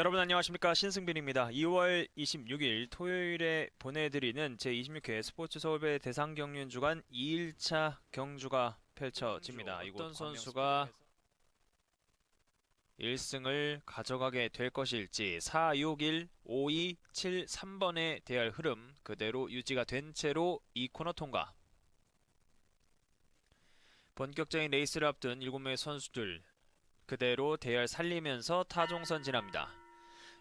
여러분 안녕하십니까 신승빈입니다. 2월 26일 토요일에 보내드리는 제26회 스포츠 서울배 대상 경륜 주간 2일차 경주가 펼쳐집니다. 어떤 선수가 1승을 가져가게 될 것일지 4, 6, 1, 5, 2, 7, 3번에 대할 흐름 그대로 유지가 된 채로 이 코너 통과. 본격적인 레이스를 앞둔 7명의 선수들 그대로 대열 살리면서 타종선 지납니다.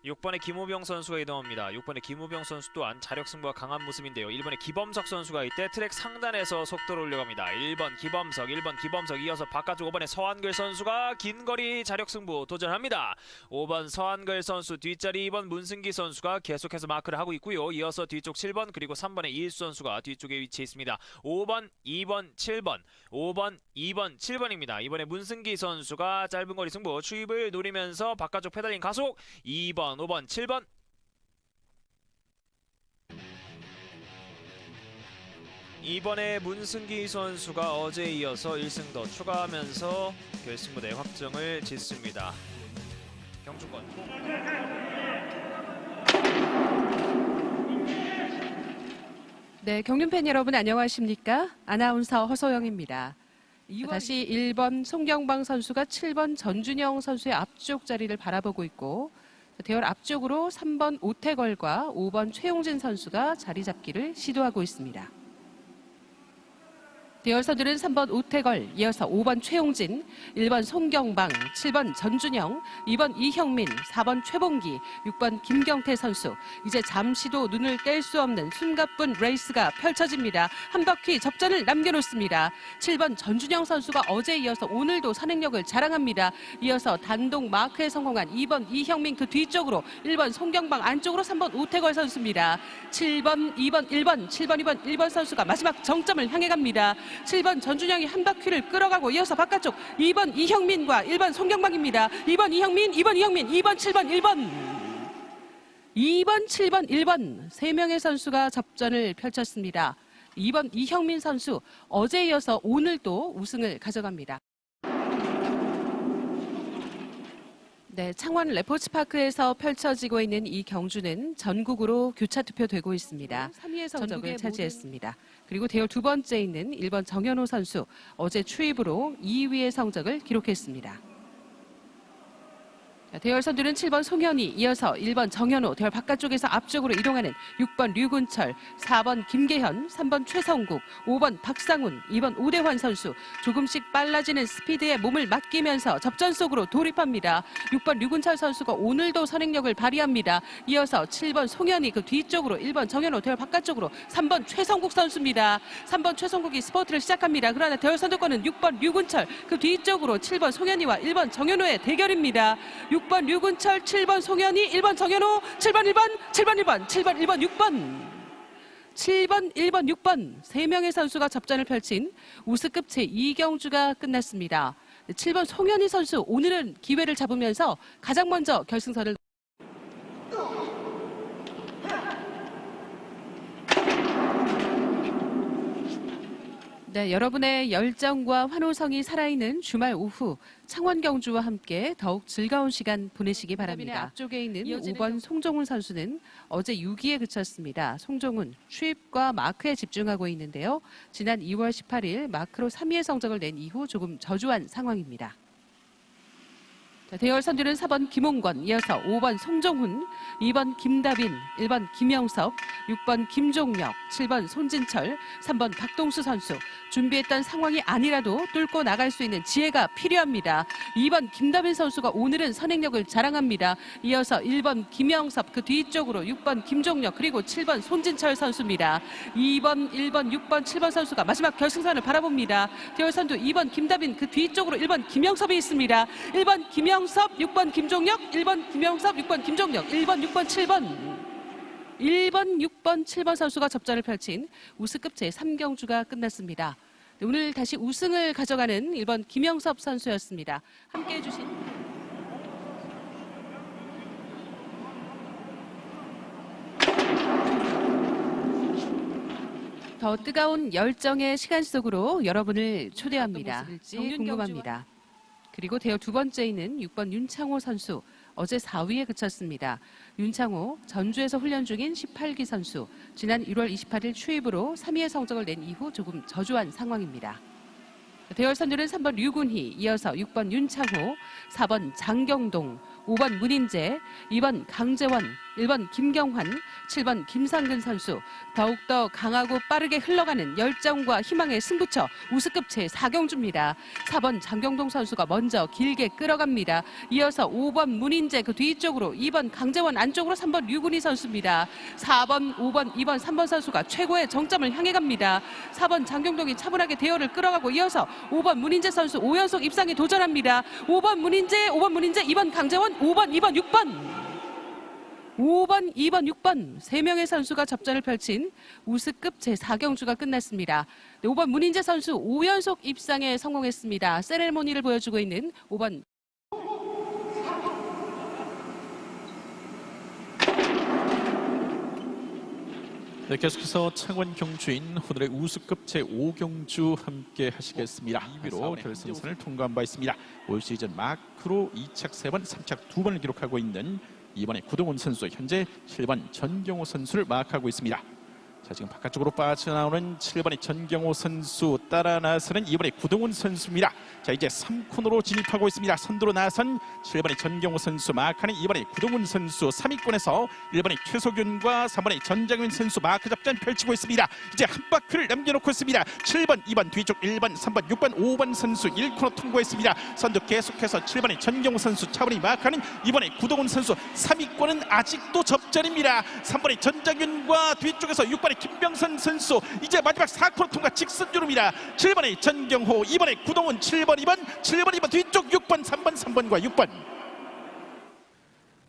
6번의 김우병 선수가 이동합니다. 6번의 김우병 선수 또한 자력 승부가 강한 모습인데요. 1번의 기범석 선수가 이때 트랙 상단에서 속도를 올려갑니다. 1번 기범석, 1번 기범석 이어서 바깥쪽 5번의 서한글 선수가 긴 거리 자력 승부 도전합니다. 5번 서한글 선수 뒷자리 2번 문승기 선수가 계속해서 마크를 하고 있고요. 이어서 뒤쪽 7번 그리고 3번의 이일수 선수가 뒤쪽에 위치해 있습니다. 5번, 2번, 7번, 5번, 2번, 7번입니다. 이번에 문승기 선수가 짧은 거리 승부 추입을 노리면서 바깥쪽 페달링 가속 2번, 5번, 7번 이번에 문승기 선수가 어제에 이어서 1승 더 추가하면서 결승 무대 확정을 짓습니다. 경주권 네, 경륜팬 여러분 안녕하십니까? 아나운서 허소영입니다. 다시 1번 송경방 선수가 7번 전준영 선수의 앞쪽 자리를 바라보고 있고 대열 앞쪽으로 3번 오태걸과 5번 최용진 선수가 자리 잡기를 시도하고 있습니다. 대열선들은 3번 오태걸, 이어서 5번 최용진, 1번 송경방, 7번 전준영, 2번 이형민, 4번 최봉기, 6번 김경태 선수. 이제 잠시도 눈을 뗄 수 없는 숨가쁜 레이스가 펼쳐집니다. 한 바퀴 접전을 남겨놓습니다. 7번 전준영 선수가 어제 이어서 오늘도 선행력을 자랑합니다. 이어서 단독 마크에 성공한 2번 이형민 그 뒤쪽으로 1번 송경방 안쪽으로 3번 오태걸 선수입니다. 7번, 2번, 1번, 7번, 2번, 1번 선수가 마지막 정점을 향해 갑니다. 7번 전준영이 한 바퀴를 끌어가고 이어서 바깥쪽 2번 이형민과 1번 송경방입니다. 2번 이형민, 2번 이형민, 2번 7번 1번 2번 7번 1번 세 명의 선수가 접전을 펼쳤습니다. 2번 이형민 선수 어제 이어서 오늘도 우승을 가져갑니다. 네, 창원 레포츠파크에서 펼쳐지고 있는 이 경주는 전국으로 교차 투표되고 있습니다. 3위의 성적을 차지했습니다. 그리고 대열 두 번째 있는 1번 정현호 선수 어제 추입으로 2위의 성적을 기록했습니다. 자, 대열 선두는 7번 송현이 이어서 1번 정현호 대열 바깥쪽에서 앞쪽으로 이동하는 6번 류군철 4번 김계현 3번 최성국 5번 박상훈 2번 오대환 선수 조금씩 빨라지는 스피드에 몸을 맡기면서 접전 속으로 돌입합니다. 6번 류군철 선수가 오늘도 선행력을 발휘합니다. 이어서 7번 송현이 그 뒤쪽으로 1번 정현호 대열 바깥쪽으로 3번 최성국 선수입니다. 3번 최성국이 스포트를 시작합니다. 그러나 대열 선두권은 6번 류군철 그 뒤쪽으로 7번 송현이와 1번 정현호의 대결입니다 6번 류군철, 7번 송현이, 1번 정현호, 7번 1번, 7번 1번, 7번 1번 6번. 7번, 1번, 6번 세 명의 선수가 접전을 펼친 우스급 제2경주가 끝났습니다. 7번 송현희 선수 오늘은 기회를 잡으면서 가장 먼저 결승선을 네, 여러분의 열정과 환호성이 살아있는 주말 오후 창원 경주와 함께 더욱 즐거운 시간 보내시기 바랍니다. 앞쪽에 있는 5번 송종훈 선수는 어제 6위에 그쳤습니다. 송종훈 추입과 마크에 집중하고 있는데요. 지난 2월 18일 마크로 3위의 성적을 낸 이후 조금 저조한 상황입니다. 자, 대열 선두는 4번 김홍건, 이어서 5번 송종훈, 2번 김다빈, 1번 김영섭, 6번 김종혁, 7번 손진철, 3번 박동수 선수. 준비했던 상황이 아니라도 뚫고 나갈 수 있는 지혜가 필요합니다. 2번 김다빈 선수가 오늘은 선행력을 자랑합니다. 이어서 1번 김영섭, 그 뒤쪽으로 6번 김종혁, 그리고 7번 손진철 선수입니다. 2번, 1번, 6번, 7번 선수가 마지막 결승선을 바라봅니다. 대열 선두 2번 김다빈, 그 뒤쪽으로 1번 김영섭이 있습니다. 1번 김영 섭, 6번 김종혁, 1번 김영섭, 6번 김종혁, 1번, 6번, 7번. 1번, 6번, 7번 선수가 접전을 펼친 우스급 제3경주가 끝났습니다. 네, 오늘 다시 우승을 가져가는 1번 김영섭 선수였습니다. 함께 해주신 더 뜨거운 열정의 시간 속으로 여러분을 초대합니다. 궁금합니다. 그리고 대여 두 번째 있는 6번 윤창호 선수 어제 4위에 그쳤습니다. 윤창호 전주에서 훈련 중인 18기 선수 지난 1월 28일 추입으로 3위의 성적을 낸 이후 조금 저조한 상황입니다. 대열 선두는 3번 류군희, 이어서 6번 윤창호, 4번 장경동, 5번 문인재, 2번 강재원, 1번 김경환, 7번 김상근 선수 더욱더 강하고 빠르게 흘러가는 열정과 희망의 승부처 우승급 제4경주입니다. 4번 장경동 선수가 먼저 길게 끌어갑니다. 이어서 5번 문인재 그 뒤쪽으로 2번 강재원 안쪽으로 3번 류군희 선수입니다. 4번, 5번, 2번, 3번 선수가 최고의 정점을 향해 갑니다. 4번 장경동이 차분하게 대열을 끌어가고 이어서 5번 문인재 선수 5연속 입상에 도전합니다. 5번 문인재, 5번 문인재, 2번 강재원, 5번, 2번, 6번. 5번, 2번, 6번 세 명의 선수가 접전을 펼친 우스급 제4경주가 끝났습니다. 네, 5번 문인재 선수 5연속 입상에 성공했습니다. 세레모니를 보여주고 있는 5번 네, 계속해서 창원 경주인 오늘의 우수급 제5경주 함께 하시겠습니다. 2위로 결승선을 통과한 바 있습니다. 올 시즌 마크로 2착 3번, 3착 2번을 기록하고 있는 이번에 구동훈 선수 현재 7번 전경호 선수를 마크하고 있습니다. 자 지금 바깥쪽으로 빠져나오는 7번의 전경호 선수 따라 나서는 이번에 구동훈 선수입니다. 자 이제 3코너로 진입하고 있습니다. 선두로 나선 7번의 전경호 선수 마크는 이번에 구동훈 선수 3위권에서 1번의 최소균과 3번의 전장윤 선수 마크 접전 펼치고 있습니다. 이제 한 바퀴를 남겨놓고 있습니다. 7번, 2번 뒤쪽 1번, 3번, 6번, 5번 선수 1코너 통과했습니다. 선두 계속해서 7번의 전경호 선수 차분히 마크하는 이번에 구동훈 선수 3위권은 아직도 접전입니다. 3번의 전장윤과 뒤쪽에서 6번 의 김병선 선수 이제 마지막 4코너 통과 직선주로입니다. 7번의 전경호, 2번의 구동훈, 7번, 2번, 7번, 2번 뒤쪽 6번, 3번, 3번과 6번.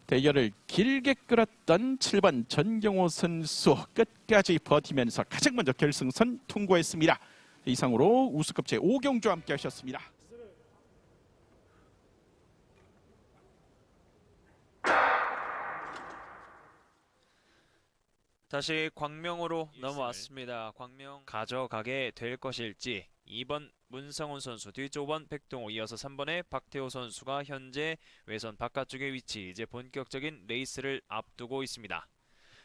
대결을 길게 끌었던 7번 전경호 선수 끝까지 버티면서 가장 먼저 결승선 통과했습니다. 이상으로 우수급 제5경주 함께 하셨습니다. 다시 광명으로 넘어왔습니다. 광명 가져가게 될 것일지 2번 문성훈 선수 뒤쪽 5번 백동호 이어서 3번의 박태호 선수가 현재 외선 바깥쪽에 위치 이제 본격적인 레이스를 앞두고 있습니다.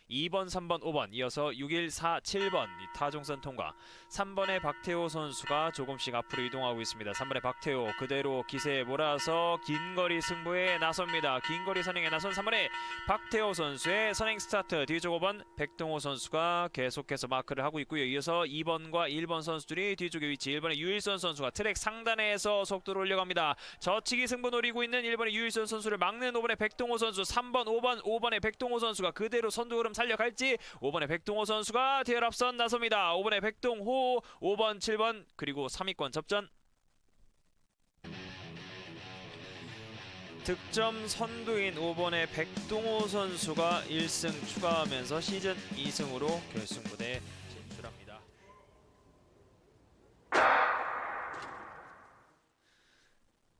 2번, 3번, 5번 이어서 6, 1, 4, 7번 이 타종선 통과 3번의 박태호 선수가 조금씩 앞으로 이동하고 있습니다. 3번의 박태호 그대로 기세에 몰아서 긴 거리 승부에 나섭니다. 긴 거리 선행에 나선 3번의 박태호 선수의 선행 스타트 뒤쪽 5번 백동호 선수가 계속해서 마크를 하고 있고요. 이어서 2번과 1번 선수들이 뒤쪽에 위치 1번의 유일선 선수가 트랙 상단에서 속도를 올려갑니다. 저치기 승부 노리고 있는 1번의 유일선 선수를 막는 5번의 백동호 선수 3번 5번 5번의 백동호 선수가 그대로 선두 흐름 살려갈지 5번의 백동호 선수가 대열 앞선 나섭니다. 5번의 백동호 5번 7번 그리고 3위권 접전 득점 선두인 5번의 백동호 선수가 1승 추가하면서 시즌 2승으로 결승 무대에 진출합니다.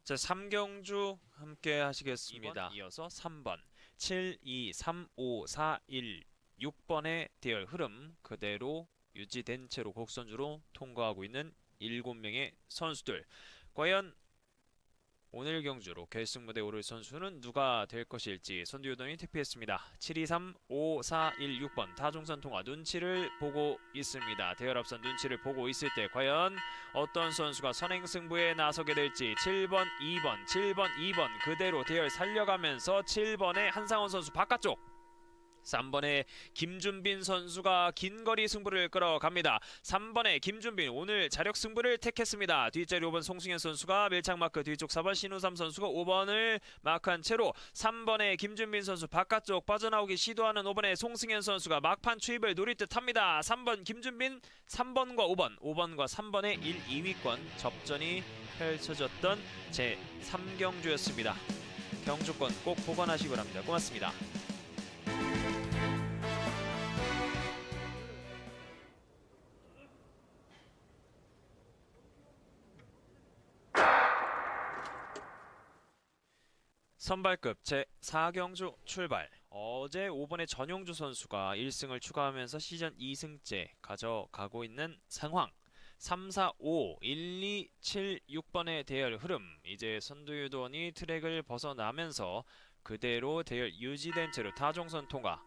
자, 3경주 함께 하시겠습니다. 이어서 3번 7, 2, 3, 5, 4, 1, 6번의 대열 흐름 그대로 유지된 채로 곡선주로 통과하고 있는 7명의 선수들. 과연 오늘 경주로 결승 무대에 오를 선수는 누가 될 것일지 선두 요동이 투표했습니다. 7, 2, 3, 5, 4, 1, 6번 타종선 통화 눈치를 보고 있습니다. 대열 앞선 눈치를 보고 있을 때 과연 어떤 선수가 선행 승부에 나서게 될지 7번, 2번, 7번, 2번 그대로 대열 살려가면서 7번의 한상원 선수 바깥쪽 3번의 김준빈 선수가 긴 거리 승부를 끌어갑니다. 3번의 김준빈 오늘 자력 승부를 택했습니다. 뒷자리 5번 송승현 선수가 밀착 마크 뒤쪽 4번 신우삼 선수가 5번을 마크한 채로 3번의 김준빈 선수 바깥쪽 빠져나오기 시도하는 5번의 송승현 선수가 막판 추입을 노릴 듯 합니다. 3번 김준빈 3번과 5번 5번과 3번의 1, 2위권 접전이 펼쳐졌던 제 3경주였습니다. 경주권 꼭 보관하시기 바랍니다. 고맙습니다. 선발급 제 4경주 출발. 어제 5번의 전용주 선수가 1승을 추가하면서 시즌 2승째 가져가고 있는 상황. 3, 4, 5, 1, 2, 7, 6번의 대열 흐름. 이제 선두유도원이 트랙을 벗어나면서 그대로 대열 유지된 채로 타종선 통과.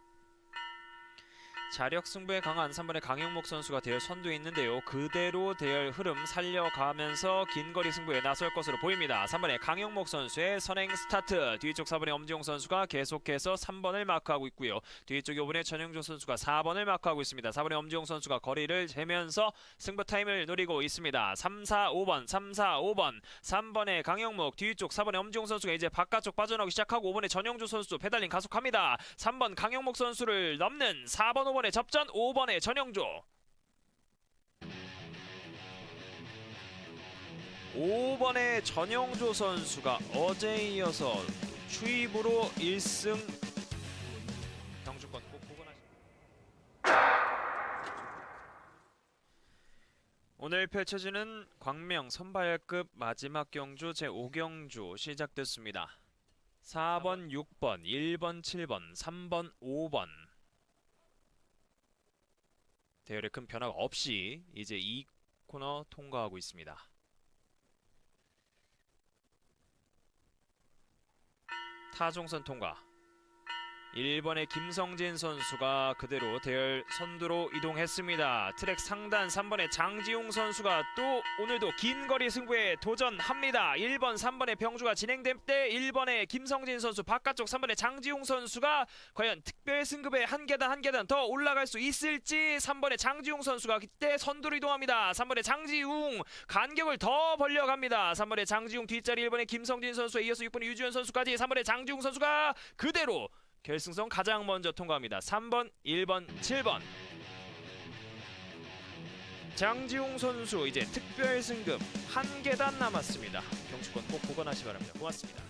자력 승부에 강한 3번의 강영목 선수가 대열 선두에 있는데요. 그대로 대열 흐름 살려가면서 긴 거리 승부에 나설 것으로 보입니다. 3번의 강영목 선수의 선행 스타트. 뒤쪽 4번의 엄지용 선수가 계속해서 3번을 마크하고 있고요. 뒤쪽 5번의 전영조 선수가 4번을 마크하고 있습니다. 4번의 엄지용 선수가 거리를 재면서 승부 타임을 노리고 있습니다. 3, 4, 5번, 3, 4, 5번, 3번의 강영목, 뒤쪽 4번의 엄지용 선수가 이제 바깥쪽 빠져나오기 시작하고 5번의 전영주 선수 페달링 가속합니다. 3번 강영목 선수를 넘는 4번, 5번 의 접전, 5번의 전영주. 5번의 전영조 선수가 어제 이어서 추입으로 1승 경주권 꼭 보관하십시오. 오늘 펼쳐지는 광명 선발급 마지막 경주 제5경주 시작됐습니다. 4번, 6번, 1번, 7번, 3번, 5번 대열의 큰 변화가 없이 이제 이 코너 통과하고 있습니다. 타종선 통과. 1번의 김성진 선수가 그대로 대열 선두로 이동했습니다. 트랙 상단 3번의 장지웅 선수가 또 오늘도 긴 거리 승부에 도전합니다. 1번, 3번의 병주가 진행될 때 1번의 김성진 선수 바깥쪽 3번의 장지웅 선수가 과연 특별 승급에 한 계단 한 계단 더 올라갈 수 있을지 3번의 장지웅 선수가 그때 선두로 이동합니다. 3번의 장지웅 간격을 더 벌려갑니다. 3번의 장지웅 뒷자리 1번의 김성진 선수에 이어서 6번의 유지현 선수까지 3번의 장지웅 선수가 그대로 결승선 가장 먼저 통과합니다. 3번, 1번, 7번. 장지웅 선수 이제 특별 승급 한 계단 남았습니다. 경주권 꼭 보관하시 기 바랍니다. 고맙습니다.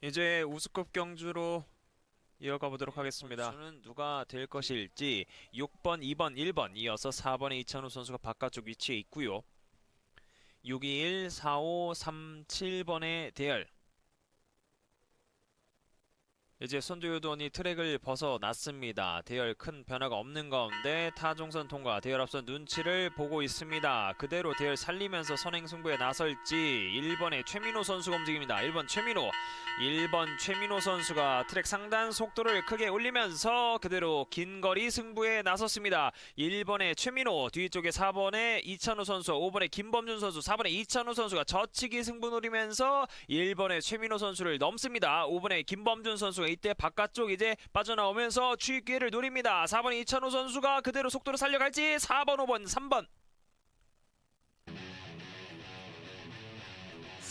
이제 우수급 경주로 이어가 보도록 하겠습니다. 선수는 누가 될 것일지 6번, 2번, 1번 이어서 4번의 이찬우 선수가 바깥쪽 위치에 있고요. 621, 45, 37번의 대열. 이제 선두유돈이 트랙을 벗어났습니다. 대열 큰 변화가 없는 가운데 타종선 통과 대열 앞선 눈치를 보고 있습니다. 그대로 대열 살리면서 선행 승부에 나설지 1번의 최민호 선수가 움직입니다. 1번 최민호 1번 최민호 선수가 트랙 상단 속도를 크게 올리면서 그대로 긴 거리 승부에 나섰습니다. 1번의 최민호 뒤쪽에 4번의 이찬우 선수 5번의 김범준 선수 4번의 이찬우 선수가 저치기 승부 노리면서 1번의 최민호 선수를 넘습니다. 5번의 김범준 선수가 이때 바깥쪽 이제 빠져나오면서 추입 기회를 노립니다. 4번의 이찬우 선수가 그대로 속도를 살려갈지 4번 5번 3번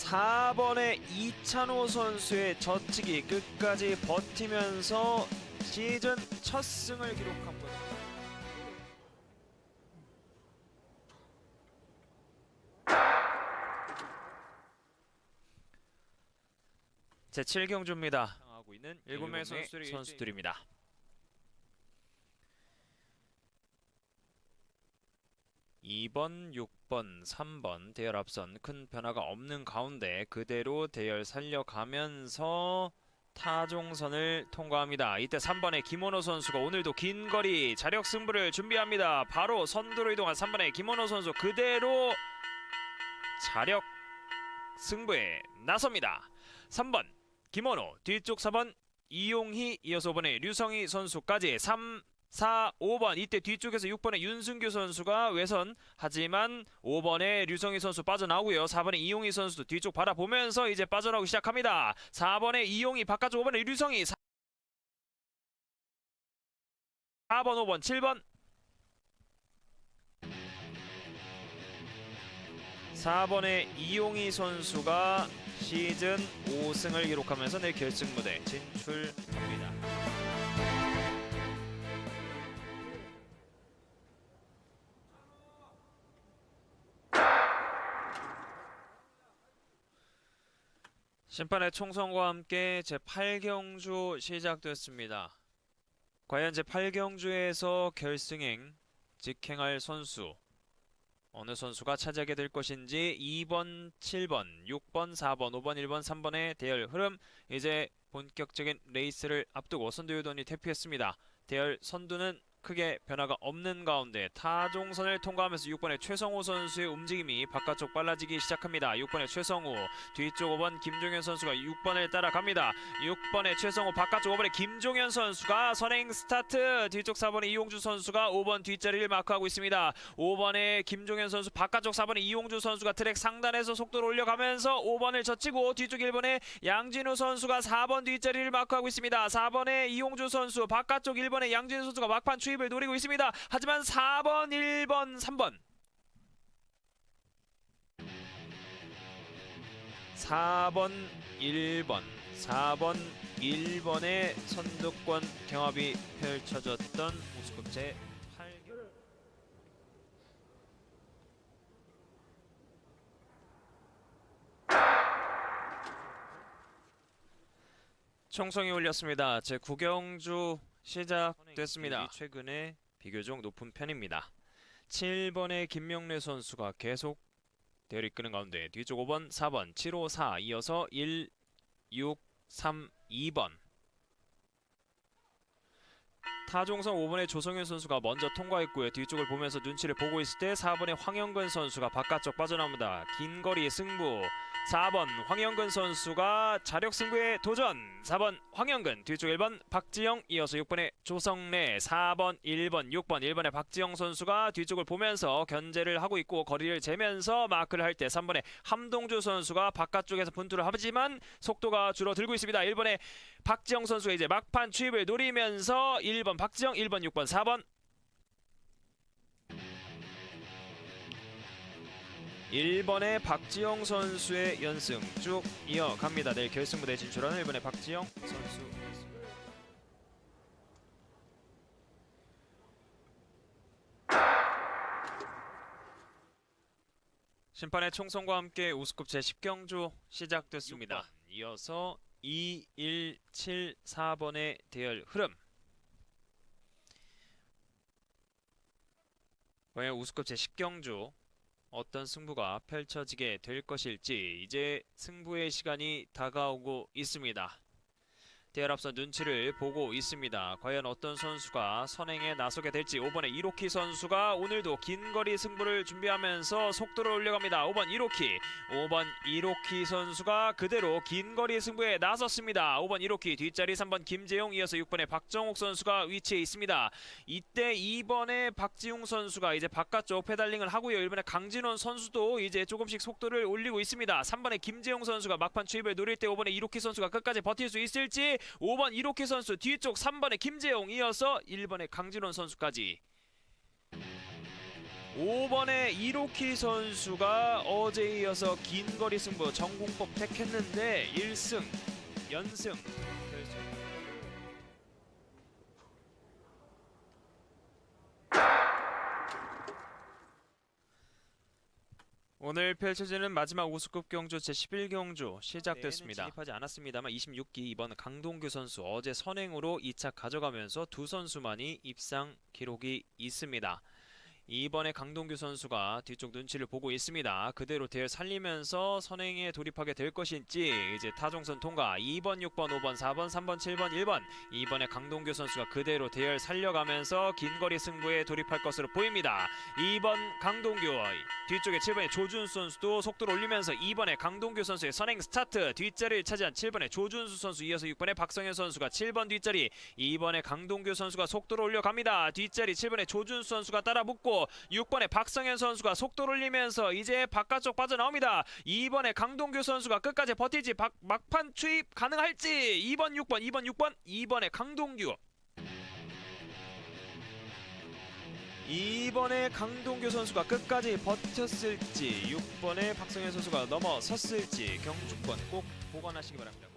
4번의 이찬호 선수의 저치기 끝까지 버티면서 시즌 첫 승을 기록한 분. 제 7경주입니다. 하고 있는 7명의 선수들이 선수들입니다. 이번 6번, 3번 대열 앞선 큰 변화가 없는 가운데 그대로 대열 살려가면서 타종선을 통과합니다. 이때 3번의 김원호 선수가 오늘도 긴 거리 자력 승부를 준비합니다. 바로 선두로 이동한 3번의 김원호 선수 그대로 자력 승부에 나섭니다. 3번 김원호 뒤쪽 4번 이용희 이어서 5번의 류성희 선수까지 3 4, 5번 이때 뒤쪽에서 6번의 윤승규 선수가 외선. 하지만 5번의 류성희 선수 빠져나오고요. 4번의 이용희 선수도 뒤쪽 바라보면서 이제 빠져나오기 시작합니다. 4번의 이용희 바깥쪽 5번의 류성희. 4, 4번 5번 7번. 4번의 이용희 선수가 시즌 5승을 기록하면서 내 결승 무대 진출합니다. 심판의 총선과 함께 제 8경주 시작됐습니다. 과연 제 8경주에서 결승행 직행할 선수 어느 선수가 차지하게 될 것인지 2번, 7번, 6번, 4번, 5번, 1번, 3번의 대열 흐름 이제 본격적인 레이스를 앞두고 선두유돈이 대피했습니다. 대열 선두는 크게 변화가 없는 가운데 타종선을 통과하면서 6번의 최성호 선수의 움직임이 바깥쪽 빨라지기 시작합니다. 6번의 최성호 뒤쪽 5번 김종현 선수가 6번을 따라갑니다. 6번의 최성호 바깥쪽 5번의 김종현 선수가 선행 스타트 뒤쪽 4번의 이용주 선수가 5번 뒷자리를 마크하고 있습니다. 5번의 김종현 선수 바깥쪽 4번의 이용주 선수가 트랙 상단에서 속도를 올려가면서 5번을 젖히고 뒤쪽 1번의 양진우 선수가 4번 뒷자리를 마크하고 있습니다. 4번의 이용주 선수 바깥쪽 1번의 양진우 선수가 막판 추입을 노리고 있습니다. 하지만 4번, 1번, 3번 4번, 1번, 4번, 1번의 선두권 경합이 펼쳐졌던 우스컵 제 8개 총성이 울렸습니다. 제 9경주 시작됐습니다. 최근에 비교적 높은 편입니다. 7번의 김명래 선수가 계속 대를 이끄는 가운데 뒤쪽 5번, 4번, 7, 5, 4 이어서 1, 6, 3, 2번 타종선 5번의 조성현 선수가 먼저 통과했고요. 뒤쪽을 보면서 눈치를 보고 있을 때 4번의 황영근 선수가 바깥쪽 빠져나옵니다. 긴 거리 승부 4번 황영근 선수가 자력 승부에 도전. 4번 황영근 뒤쪽 1번 박지영 이어서 6번의 조성래. 4번 1번 6번 1번의 박지영 선수가 뒤쪽을 보면서 견제를 하고 있고 거리를 재면서 마크를 할 때 3번의 함동주 선수가 바깥쪽에서 분투를 하지만 속도가 줄어들고 있습니다. 1번의 박지영 선수가 이제 막판 추입을 노리면서 1번 박지영 1번 6번 4번 1번의 박지영 선수의 연승 쭉 이어갑니다. 내일 결승 무대 진출하는 1번의 박지영 선수. 심판의 총성과 함께 우스컵 제10경주 시작됐습니다. 이어서 2, 1, 7, 4번의 대열 흐름. 과연 우스컵 제10경주 어떤 승부가 펼쳐지게 될 것일지 이제 승부의 시간이 다가오고 있습니다. 대열 앞서 눈치를 보고 있습니다. 과연 어떤 선수가 선행에 나서게 될지 5번의 이로키 선수가 오늘도 긴 거리 승부를 준비하면서 속도를 올려갑니다. 5번 이로키 5번 이로키 선수가 그대로 긴 거리 승부에 나섰습니다. 5번 이로키 뒷자리 3번 김재용 이어서 6번의 박정욱 선수가 위치해 있습니다. 이때 2번의 박지웅 선수가 이제 바깥쪽 페달링을 하고요. 1번의 강진원 선수도 이제 조금씩 속도를 올리고 있습니다. 3번의 김재용 선수가 막판 추입을 노릴 때 5번의 이로키 선수가 끝까지 버틸 수 있을지 5번 이로키 선수 뒤쪽 3번의 김재용 이어서 1번의 강진원 선수까지 5번의 이로키 선수가 어제 이어서 긴 거리 승부 전공법 택했는데 1승 연승 결승. 오늘 펼쳐지는 마지막 우수급 경주 제11경주 시작됐습니다. 진입하지 않았습니다만 26기 이번 강동규 선수 어제 선행으로 2차 가져가면서 두 선수만이 입상 기록이 있습니다. 이번에 강동규 선수가 뒤쪽 눈치를 보고 있습니다. 그대로 대열 살리면서 선행에 돌입하게 될 것인지 이제 타종선 통과 2번, 6번, 5번, 4번, 3번, 7번, 1번 이번에 강동규 선수가 그대로 대열 살려가면서 긴 거리 승부에 돌입할 것으로 보입니다. 2번 강동규 뒤쪽에 7번의 조준수 선수도 속도를 올리면서 2번에 강동규 선수의 선행 스타트 뒷자리를 차지한 7번의 조준수 선수 이어서 6번의 박성현 선수가 7번 뒷자리 2번의 강동규 선수가 속도를 올려갑니다. 뒷자리 7번의 조준수 선수가 따라 붙고 6번의 박성현 선수가 속도를 올리면서 이제 바깥쪽 빠져나옵니다. 2번의 강동규 선수가 끝까지 버티지 박, 막판 추입 가능할지 2번 6번 2번 6번 2번의 강동규 2번의 강동규 선수가 끝까지 버텼을지 6번의 박성현 선수가 넘어섰을지 경주권 꼭 보관하시기 바랍니다.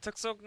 특성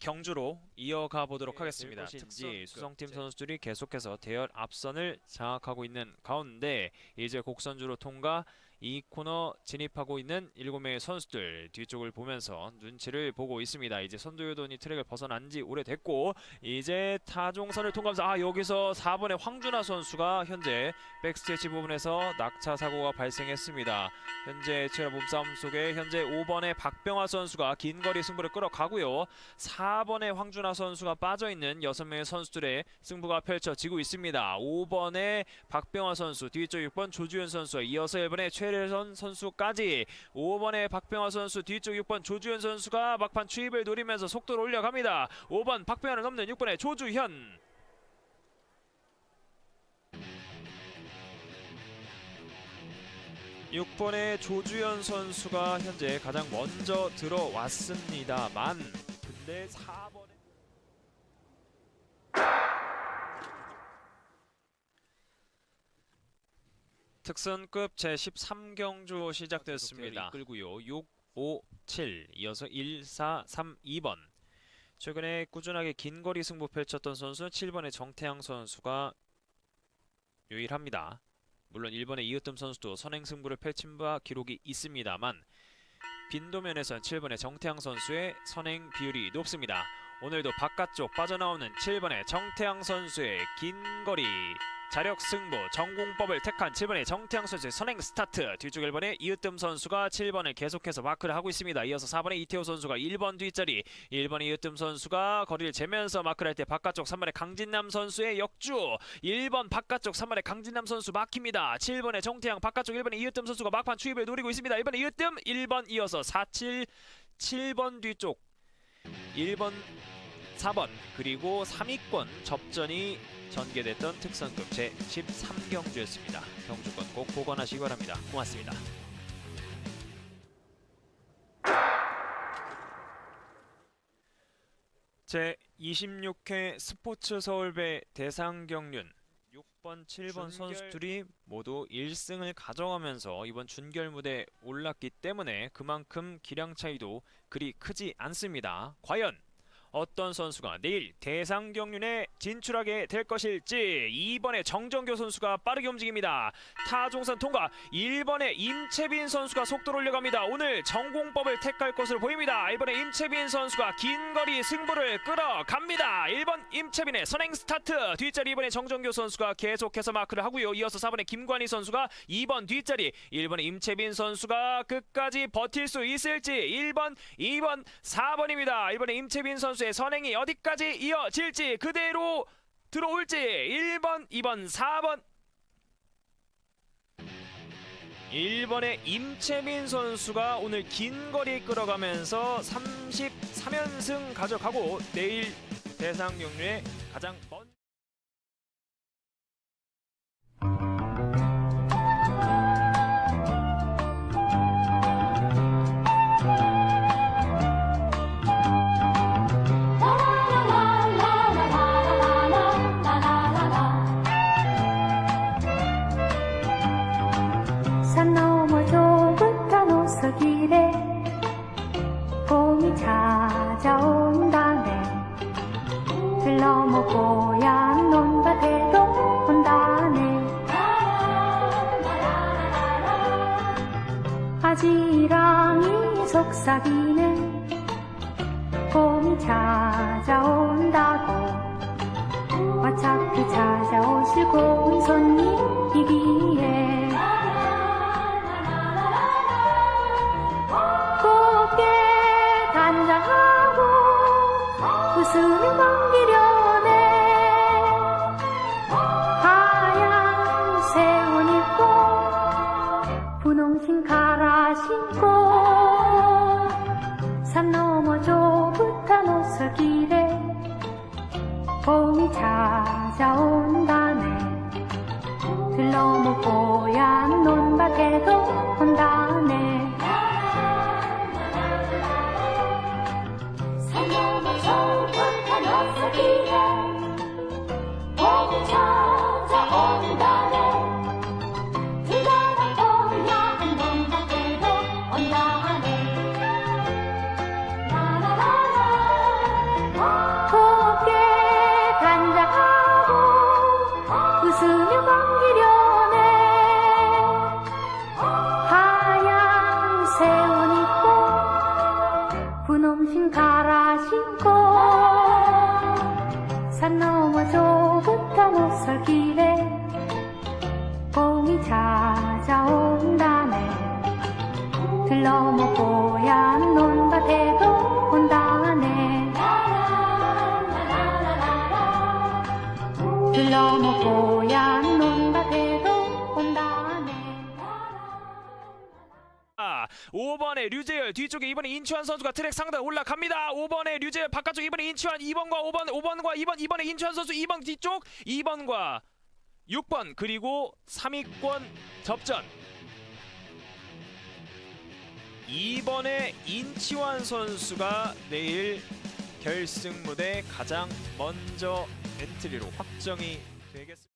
경주로 이어가 보도록 하겠습니다. 특지 수성팀 선수들이 계속해서 대열 앞선을 장악하고 있는 가운데 이제 곡선주로 통과 이 코너 진입하고 있는 7명의 선수들 뒤쪽을 보면서 눈치를 보고 있습니다. 이제 선두요돈이 트랙을 벗어난 지 오래됐고 이제 타종선을 통과하면서 아 여기서 4번의 황준하 선수가 현재 백스테이지 부분에서 낙차 사고가 발생했습니다. 현재 치열한 몸싸움 속에 현재 5번의 박병화 선수가 긴 거리 승부를 끌어가고 하고요. 4번에 황준하 선수가 빠져 있는 6명의 선수들의 승부가 펼쳐지고 있습니다. 5번에 박병화 선수, 뒤쪽 6번 조주현 선수, 이어서 1번에 최 래선 선수까지 5번에 박병화 선수, 뒤쪽 6번 조주현 선수가 막판 추입을 노리면서 속도를 올려갑니다. 5번 박병화를 넘는 6번의 조주현. 육번의 조주현 선수가 현재 가장 먼저 들어왔습니다만 근데 4번에 특선급 제13경주 시작됐습니다. 이끌고요. 6, 5, 7 이어서 1, 4, 3, 2번 최근에 꾸준하게 긴 거리 승부 펼쳤던 선수는 7번의 정태양 선수가 유일합니다. 물론 1번의 이으뜸 선수도 선행 승부를 펼친 바 기록이 있습니다만 빈도면에선 7번의 정태양 선수의 선행 비율이 높습니다. 오늘도 바깥쪽 빠져나오는 7번의 정태양 선수의 긴 거리 자력 승부 전공법을 택한 7번의 정태양 선수의 선행 스타트 뒤쪽 1번의 이으뜸 선수가 7번을 계속해서 마크를 하고 있습니다. 이어서 4번의 이태호 선수가 1번 뒷자리 1번의 이으뜸 선수가 거리를 재면서 마크를 할 때 바깥쪽 3번의 강진남 선수의 역주 1번 바깥쪽 3번의 강진남 선수 막힙니다. 7번의 정태양 바깥쪽 1번의 이으뜸 선수가 막판 추입을 노리고 있습니다. 1번의 이으뜸 1번 이어서 47 7번 뒤쪽 1번 4번 그리고 3위권 접전이 전개됐던 특선급 제 13경주였습니다. 경주권 꼭 보관하시기 바랍니다. 고맙습니다. 제 26회 스포츠 서울배 대상 경륜 6번, 7번 준결. 선수들이 모두 1승을 가져가면서 이번 준결 무대에 올랐기 때문에 그만큼 기량 차이도 그리 크지 않습니다. 과연 어떤 선수가 내일 대상 경륜에 진출하게 될 것일지 2번의 정정교 선수가 빠르게 움직입니다. 타종선 통과 1번의 임채빈 선수가 속도를 올려갑니다. 오늘 전공법을 택할 것으로 보입니다. 1번의 임채빈 선수가 긴 거리 승부를 끌어갑니다. 1번 임채빈의 선행 스타트 뒷자리 2번의 정정교 선수가 계속해서 마크를 하고요. 이어서 4번의 김관희 선수가 2번 뒷자리 1번의 임채빈 선수가 끝까지 버틸 수 있을지 1번, 2번, 4번입니다. 1번의 임채빈 선수의 선행이 어디까지 이어질지 그대로 들어올지 1번, 2번, 4번. 1번의 임채민 선수가 오늘 긴 거리 끌어가면서 33연승 가져가고 내일 대상 경류에 가장 먼 지랑이 속삭이는 봄이 찾아온다고. 어차피 찾아오실 고운 손님이기에. 곱게 단장하고 웃음을 들러모 뽀얀 논밭에도 온다네. 산 너머 좁은 옷을길에 봄 들러먹고 얀 논밭에도 온다네 들러먹고 얀 논밭에도 온다네 5번에 류재열 뒤쪽에 이번에 인치환 선수가 트랙 상단 올라갑니다. 5번에 류재열 바깥쪽 이번에 인치환 2번과 5번 5번과 2번 이번에 인치환 선수 2번 뒤쪽 2번과 6번 그리고 3위권 접전 2번의 인치환 선수가 내일 결승 무대 가장 먼저 엔트리로 확정이 되겠습니다.